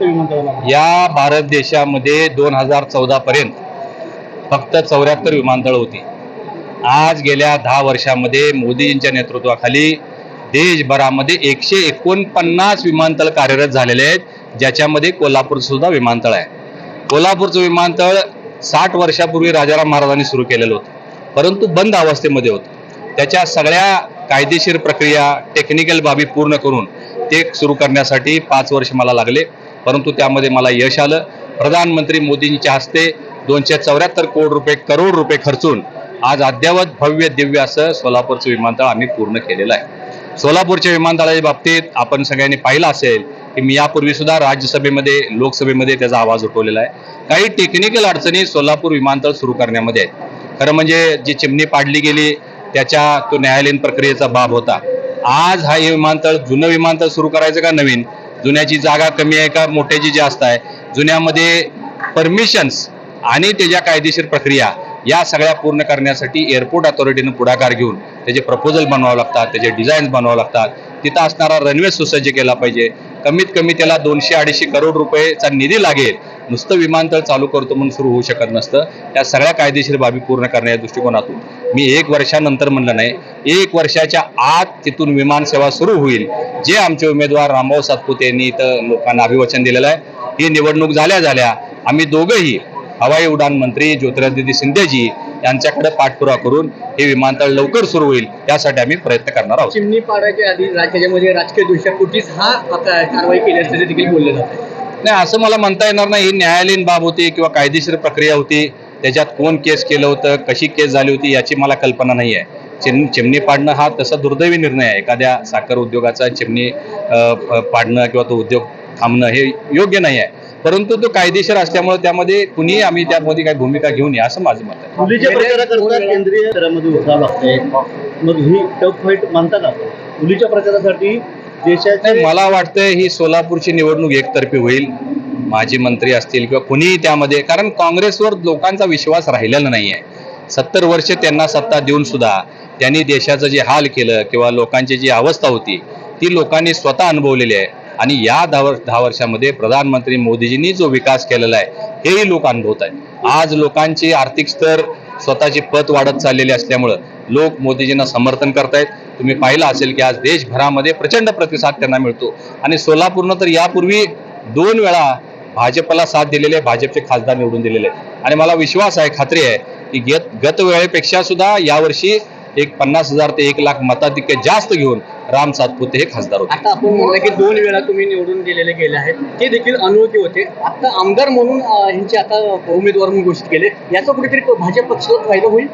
या भारत देशामध्ये दोन हजार चौदा पर्यंत फक्त चौऱ्याहत्तर विमानतळ होती. आज गेल्या दहा वर्षामध्ये मोदींच्या नेतृत्वाखाली देशभरामध्ये एकशे एकोणपन्नास विमानतळ कार्यरत झालेले आहेत ज्याच्यामध्ये कोल्हापूर सुद्धा विमानतळ आहे. कोल्हापूरचं विमानतळ साठ वर्षापूर्वी राजाराम महाराजांनी सुरू केलेलं होतं परंतु बंद अवस्थेमध्ये होतं. त्याच्या सगळ्या कायदेशीर प्रक्रिया टेक्निकल बाबी पूर्ण करून ते सुरू करण्यासाठी पाच वर्ष मला लागले. परंतु त्यामध्ये मला यश आलं. प्रधानमंत्री मोदींच्या हस्ते दोनशे चौऱ्याहत्तर कोटी रुपये करोड रुपये खर्चून आज अद्यावत भव्य दिव्य असं सोलापूरचं विमानतळ आम्ही पूर्ण केलेलं आहे. सोलापूरच्या विमानतळाच्या बाबतीत आपण सगळ्यांनी पाहिलं असेल की मी यापूर्वी सुद्धा राज्यसभेमध्ये लोकसभेमध्ये त्याचा आवाज उठवलेला आहे. काही टेक्निकल अडचणी सोलापूर विमानतळ सुरू करण्यामध्ये आहेत. खरं म्हणजे जी चिमणी पाडली गेली त्याच्या तो न्यायालयीन प्रक्रियेचा बाब होता. आज हा हे विमानतळ जुनं विमानतळ सुरू करायचं का नवीन? जुन्याची जागा कमी आहे का मोठ्याची जास्त आहे? जुन्यामध्ये परमिशन्स आणि त्याच्या कायदेशीर प्रक्रिया या सगळ्या पूर्ण करण्यासाठी एअरपोर्ट अथॉरिटीनं पुढाकार घेऊन त्याचे प्रपोजल बनवावं लागतात त्याचे डिझाईन्स बनवावं लागतात. तिथं असणारा रनवे सुसज्ज केला पाहिजे. कमीत कमी त्याला दोनशे अडीचशे करोड रुपयेचा निधी लागेल. नुसतं विमानतळ चालू करतो म्हणून सुरू होऊ शकत नसतं. त्या सगळ्या कायदेशीर बाबी पूर्ण करण्याच्या दृष्टिकोनातून. मी एक वर्षानंतर म्हणलं नाही एक वर्षाच्या आत तिथून विमानसेवा सुरू होईल. जे आमचे उमेदवार रामभाऊ सातपुते यांनी इथं लोकांना अभिवचन दिलेलं आहे ही निवडणूक झाल्या झाल्या आम्ही दोघंही हवाई उडान मंत्री ज्योतिरादित्य शिंदेजी यांच्याकडे पाठपुरा करून हे विमानतळ लवकर सुरू होईल यासाठी आम्ही प्रयत्न करणार आहोत. चिमणी पाडायच्या आधी राज्यामध्ये राजकीय दृष्ट्या हा कारवाई केली असल्याचे देखील बोलले जाते. नाही असं मला म्हणता येणार नाही. ही न्यायालयीन बाब होती किंवा कायदेशीर प्रक्रिया होती. त्याच्यात कोण केस केलं होतं कशी केस झाली होती याची मला कल्पना नाही आहे. चिम चिमणी पाडणं हा तसा दुर्दैवी निर्णय आहे. एखाद्या साखर उद्योगाचा चिमणी पाडणं किंवा तो उद्योग थांबणं हे योग्य नाही आहे. परंतु तो कायदेशीर असल्यामुळे त्यामध्ये कुणीही आम्ही त्यामध्ये काही भूमिका घेऊ नये असं माझं मत आहे. केंद्रीय मग ही टफ फाईट मानता का? मुलीच्या प्रचारासाठी देशाचे मला वाटतं ही सोलापूरची निवडणूक एकतर्फी होईल. माजी मंत्री असतील किंवा कुणीही त्यामध्ये कारण काँग्रेसवर लोकांचा विश्वास राहिलेला नाही आहे सत्तर वर्ष त्यांना सत्ता देऊन सुद्धा त्यांनी देशाचं जे हाल केलं किंवा लोकांची जी अवस्था होती ती लोकांनी स्वतः अनुभवलेली आहे. आणि या दहा वर्ष दहा वर्षामध्ये प्रधानमंत्री मोदीजींनी जो विकास केलेला आहे हेही लोक अनुभवत आहेत. आज लोकांची आर्थिक स्तर स्वतःची पत वाढत चाललेली असल्यामुळं लोक मोदीजींना समर्थन करतायत. तुम्ही पाहिलं असेल की आज देशभरामध्ये प्रचंड प्रतिसाद त्यांना मिळतो. आणि सोलापूरनं तर यापूर्वी दोन वेळा भाजपला साथ दिलेले भाजपचे खासदार निवडून दिलेले आणि मला विश्वास आहे खात्री आहे की गत गत वेळेपेक्षा सुद्धा यावर्षी एक पन्नास हजार ते एक लाख मताधिक्य जास्त घेऊन राम सातपुते हे खासदार होते. आता आपण म्हणलं की दोन वेळा तुम्ही निवडून गेलेले गेले आहेत. ते देखील अनोळखी होते. आता आमदार म्हणून ह्यांचे आता उमेदवार म्हणून घोषित केले. याचा कुठेतरी भाजप पक्षाला फायदा होईल?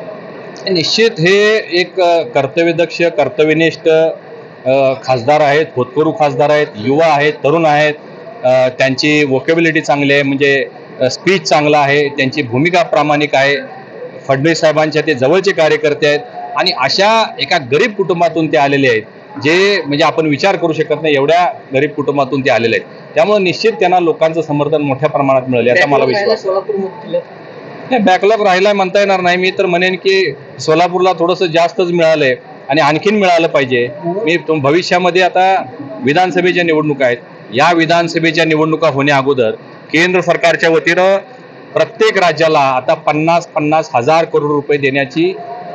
निश्चित हे एक कर्तव्यदक्ष कर्तव्यनिष्ठ खासदार आहेत होतकरू खासदार आहेत युवा आहेत तरुण आहेत. त्यांची वोकेबिलिटी चांगली आहे म्हणजे स्पीच चांगला आहे त्यांची भूमिका प्रामाणिक आहे. फडणवीस साहेबांच्या ते जवळचे कार्यकर्ते आहेत. आणि अशा एका गरीब कुटुंबातून ते आलेले आहेत जे म्हणजे आपण विचार करू शकत नाही एवढ्या गरीब कुटुंबातून ते आलेले आहेत. त्यामुळे निश्चित त्यांना लोकांचं समर्थन मोठ्या प्रमाणात मिळेल याचा मला विश्वास नाही बॅकलॉग राहिला म्हणता येणार नाही. मी तर म्हणेन की सोलापूरला थोडंसं जास्तच मिळालंय आणि आणखीन मिळालं पाहिजे. मी भविष्यामध्ये आता विधानसभेच्या निवडणुका आहेत. या विधानसभेच्या निवडणुका होण्या अगोदर केंद्र सरकारच्या वतीनं प्रत्येक राज्याला आता पन्नास पन्नास हजार करोड रुपये देण्याची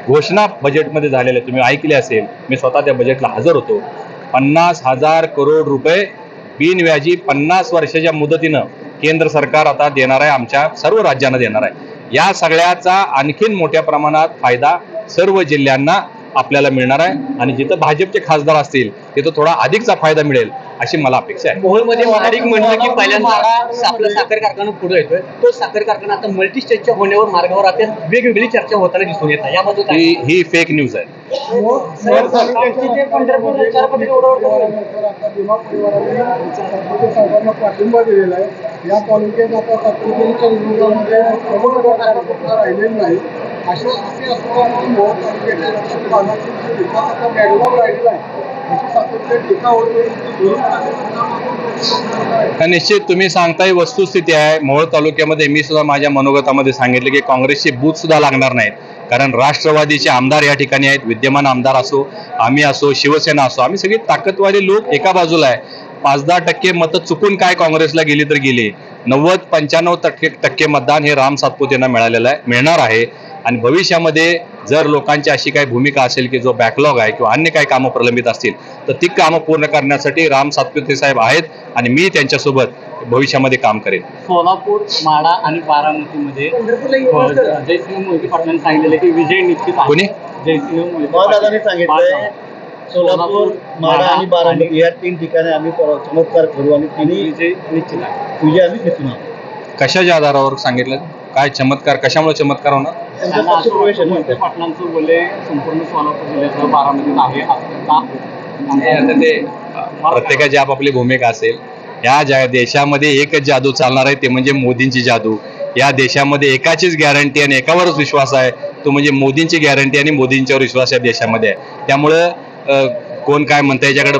घोषणा बजेटमध्ये झालेली आहे तुम्ही ऐकली असेल. मी स्वतः त्या बजेटला हजर होतो. पन्नास हजार करोड रुपये बिनव्याजी पन्नास वर्षाच्या मुदतीनं केंद्र सरकार आता देणार आहे आमच्या सर्व राज्यांना देणार आहे. या सगळ्याचा आणखीन मोठ्या प्रमाणात फायदा सर्व जिल्ह्यांना आपल्याला मिळणार आहे आणि जिथं भाजपचे खासदार असतील तिथं थोडा अधिकचा फायदा मिळेल अशी मला अपेक्षा आहे मोहोळमध्ये महाडिक म्हणलं की पहिल्यांदा आपला साखर कारखाना पुढे येतोय तो साखर कारखाना आता मल्टी स्टेजच्या होण्यावर मार्गावर आता वेगवेगळी चर्चा होताना दिसून येत आहे याबद्दल? ही ही फेक न्यूज आहे पंढरपूर या तालुक्यात आता सातपुतेच्या विरोधामध्ये प्रमुख कार्यकर्ता राहिलेले नाही. असे असे असताना मोहन तालुक्याच्या पाण्याची जी विकासाचा बॅकलॉग राहिलेला आहे. निश्चित तुम्ही सांगताय वस्तुस्थिती आहे. मोहोळ तालुक्यामध्ये मी सुद्धा माझ्या मनोगतामध्ये सांगितले की काँग्रेसचे बूथ सुद्धा लागणार नाहीत. कारण राष्ट्रवादीचे आमदार या ठिकाणी आहेत. विद्यमान आमदार असो आम्ही असो शिवसेना असो आम्ही सगळे ताकदवादी लोक एका बाजूला आहे. पाच दहा टक्के मतं चुकून काय काँग्रेसला गेली तर गेली. नव्वद पंच्याण्णव टक्के टक्के मतदान हे राम सातपुतेंना मिळालेलं आहे मिळणार आहे. आणि भविष्यामध्ये जर लोकांची अशी काही भूमिका असेल की जो बॅकलॉग आहे किंवा अन्य काही कामं प्रलंबित असतील तर ती कामं पूर्ण करण्यासाठी राम सातपुते साहेब आहेत आणि मी त्यांच्यासोबत भविष्यामध्ये काम करेन. सोलापूर माडा आणि बारामतीमध्ये जयसिंह मोहिते पाटलांनी सांगितलेलं की विजय निश्चित कोणी? जयसिंह मोहिते दादांनी पाटील. सोलापूर माडा आणि बारामती या तीन ठिकाणी आम्ही पर- चमत्कार करू. आणि तिन्ही विजय निश्चित आहे. विजय आम्ही खेचून आणू कशाच्या आधारावर सांगितलं? काय चमत्कार? कशामुळे चमत्कार होणार? त्यांचा त्यांना पक्ष असं प्रवेश वाटतं आहे मोहिते ना. पाटलांचं बोलले संपूर्ण सोलापूर जिल्ह्याचं बारामतीत आहे असं का हे आता ते प्रत्येकाची आपापली भूमिका असेल. या जा देशामध्ये एकच जादू चालणार आहे ते म्हणजे मोदींची जादू. या देशामध्ये एकाचीच गॅरंटी आणि एकावरच विश्वास आहे तो म्हणजे मोदींची गॅरंटी आणि मोदींच्यावर विश्वास या देशामध्ये आहे. त्यामुळं कोण काय म्हणतं याच्याकडे